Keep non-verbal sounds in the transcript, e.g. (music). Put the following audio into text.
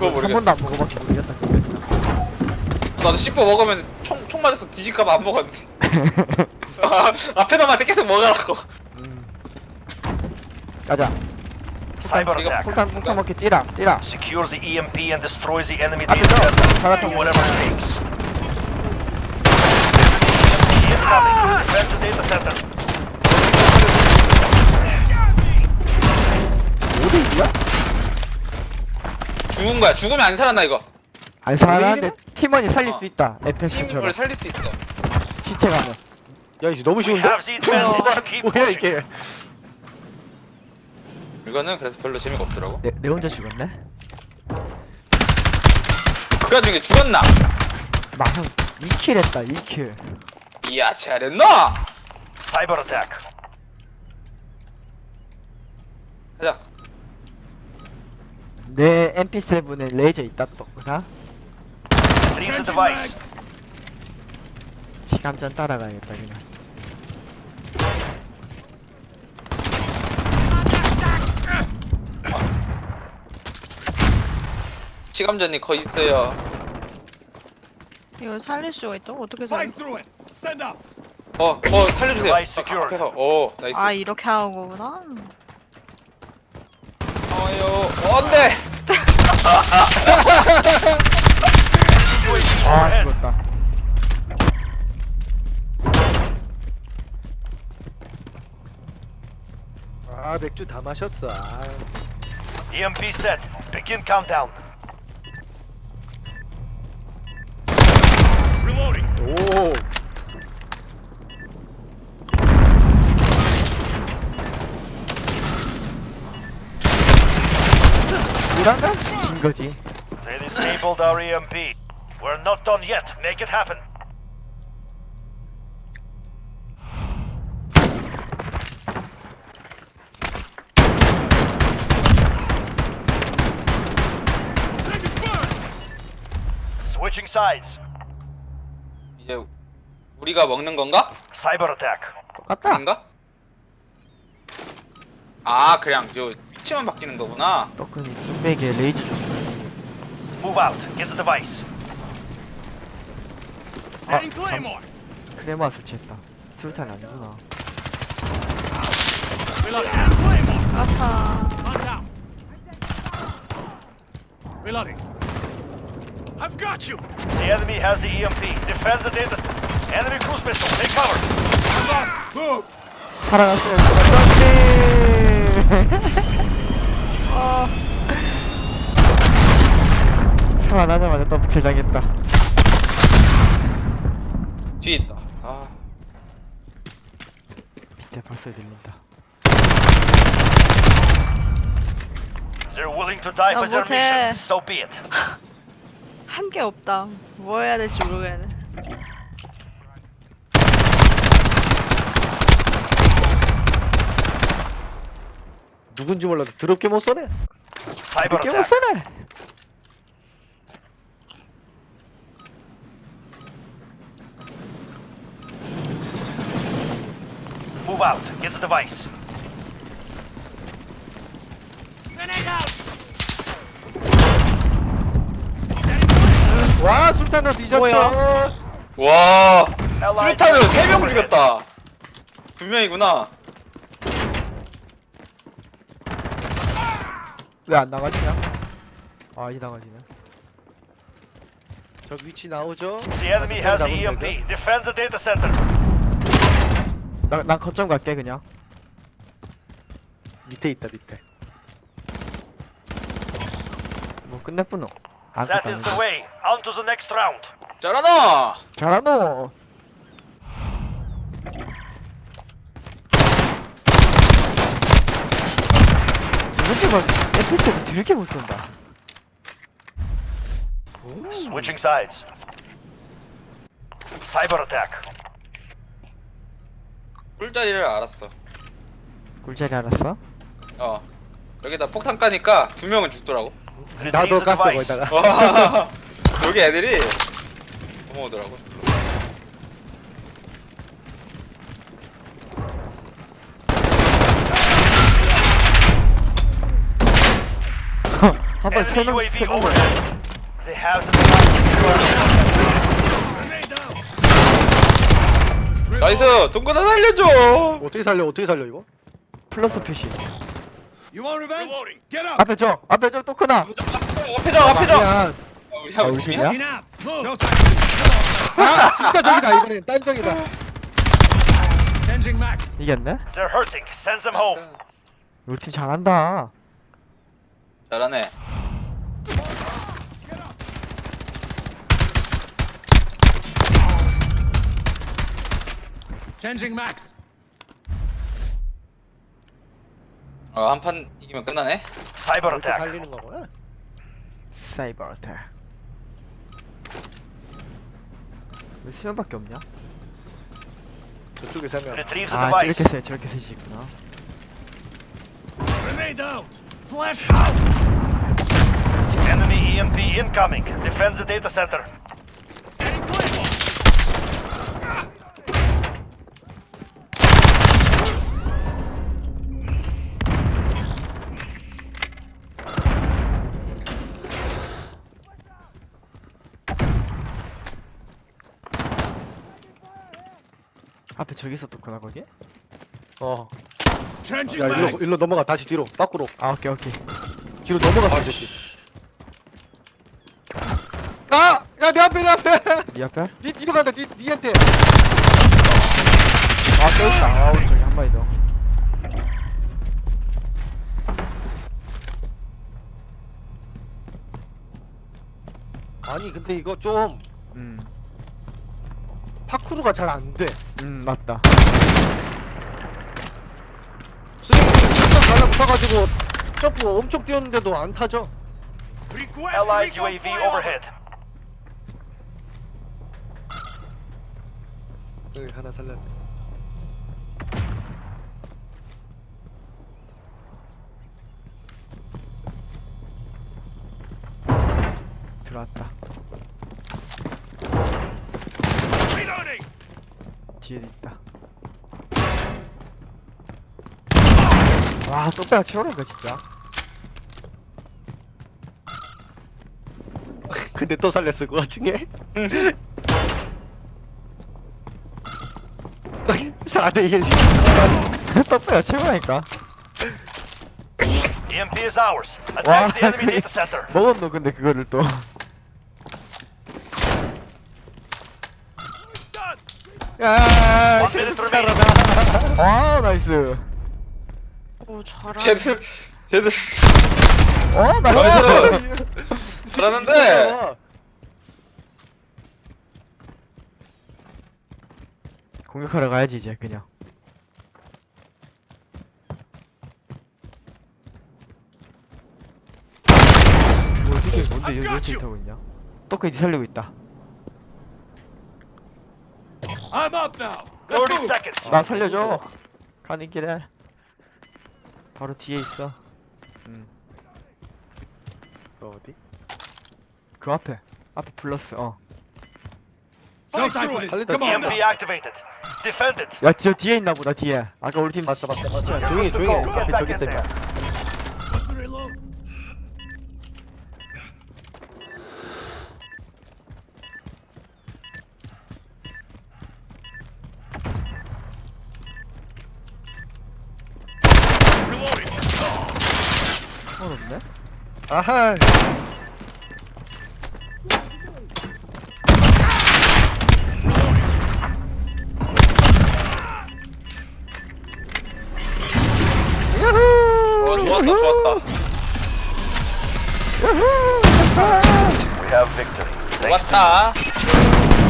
그거 한 모르겠어. 번도 안 먹어봤기 모르겠다. 나도 씹어 먹으면 총, 총 맞아서 뒤질까봐 안 먹었는데. 아, 앞에 놈한테 계속 먹으라고. 음. 가자. Cyber 이거 attack. 폭탄 폭탄 먹기 뛰라 뛰라. Secure the EMP and destroy the enemy data center. Do whatever it takes. EMP incoming. Defend the data center. 5대 2야? 죽은 거야. 죽으면 안 살아나, 이거. 안 살아는데 팀원이 살릴 어. 수 있다. 팀을 살릴 수 있어. 시체 가면. 야 이제 너무 We 쉬운데? have. (laughs) Keep 뭐야 pushing. 이게 이거는 그래서 별로 재미가 없더라고. 내, 내 혼자 죽었네. 그 와중에 죽었나? 막상 2킬 했다 2킬. 이야, 잘했나? Cyber attack. 가자. 내 MP7에 레이저 있다 또. 자 Retrieve the device. 시간전 따라가야겠다 그냥. 치감전이 거의 있어요. 이걸 살릴 수가 있다고? 어떻게 살려? 어, 어, 살려주세요. Device secured. 앞에서. 오, 나이스. 아 이렇게 하는 거구나 어, 안 돼! Situation 아. 죽었다. 아 맥주 다 마셨어 아, EMP set. Begin countdown. 오 이러면 진 거지. They disabled our EMP. We're not done yet. Make it happen. Switching sides. 이제 우리가 먹는 건가? Cyber attack. 똑같다. 아닌가? 아, 그냥 저 위치만 바뀌는 거구나. 떡근이 뚝배기에 레이저 줬어. Move out. Get the device. 아, 참. 크레마 설치했다. 술탄 아니구나. 아파 The enemy has the EMP. Defend the data. Enemy cruise missile. Take cover. 살아났어요. 아. 살아나자마자 더블킬 당했다. 뒤에 있다. 아, 밑에 벌써 들린다. They're willing to die 나 for their 못해. mission. So be it. (laughs) 한 게 없다 뭐 해야 될지 모르겠네 누군지 몰라도 더럽게 못 써네 Cyber 이게 attack. 못쓰네. Move out. Get the device. 와 술탄으로 뒤졌어 뭐야? 와, 수류탄으로 forces 3명 overhead. 죽였다. 두 명이구나. 왜 안 나가지냐? 아, 이 나가지네. 저 위치 나오죠? The enemy has the EMP. Defend the data center. 나, 난 거점 갈게, 그냥. 밑에 있다 밑에 뭐 뿐. 안 That 끝 is the way. On to the next round. 잘하나? 잘하노. 이렇게 막 FPS가 되게 못 쏜다. Switching sides. Cyber attack. 꿀자리를 알았어. 꿀자리 알았어? 어. 여기다 폭탄 까니까 두 명은 죽더라고. 나도 깠어. 거기다가 와, (laughs) 여기 애들이 넘어오더라고. (laughs) Enemy UAV overhead. They have some 나이스 동근아 살려줘 어떻게 살려 어떻게 살려 이거? 플러스 표시 You want revenge? Get up! 앞에 저 앞에 저또 크나 앞에 저 앞에 저 우리 아형 우리 팀이야? 아 진짜 저기다 이번엔 딴 적이다! 이겼네? They're hurting. Send them home. 우리 팀 잘한다 잘하네 Changing max! 어 한 판 이기면 끝나네 Cyber 이렇게 attack. 살리는 거구나 사이버 어택 왜 수면밖에 없냐? 저쪽에 세명 Retrieve the 아 device. 저렇게 세 저렇게 셋이 있구나 Grenade out! Flash out! Enemy EMP incoming. Defend the data center. 앞에 저기 있었구나 거기? 어야 Changing 일로! 일로 넘어가. 다시 뒤로. 밖으로. 아 오케이 오케이. 뒤로 이 새끼 아! 야 내 앞에 내 앞에! 니 앞에? (laughs) 니 뒤로 간다. 니 니한테. 아또 있다. 아 오른쪽에 한 마리 더. 아니 근데 이거 좀 음, 파쿠르가 잘 안 돼. 음 맞다. 쓰레기 진짜 달라붙어가지고 점프 엄청 뛰었는데도 안 타죠? Allied UAV overhead. 여기 하나 살렸네. 들어왔다 뒤에 있다. 와 또빼가 채우라니까 진짜. (laughs) 근데 또 살렸어 그 와중에? 4대 1 떡배가 최고라니까. EMP is ours. 와 Attack the enemy data center. 먹었노 근데 그거를 또 야, One minute remaining. 아 나이스. 오 잘하네. 쟤들 쟤들. 어 나이스. 나이스. (laughs) 잘하는데. 공격하러 가야지 이제 그냥. 뭐 어떻게 뭔데? 이렇게 타고 있냐? 떡크니 살리고 있다 up now! 30 seconds. 나 살려줘 가는 길에 바로 뒤에 있어 음. 어디? 그 앞에 앞에 플러스 어 No time for this! Come on! EMP activated. Defend it. 야, 저 뒤에 있나 보다, 뒤에. 아까 우리 팀. 봤어 봤어 봤어 조용히 조용히 해. 앞에 저기 있어 아하 어 좋았다 좋았다 We have victory. Thanks to 좋았다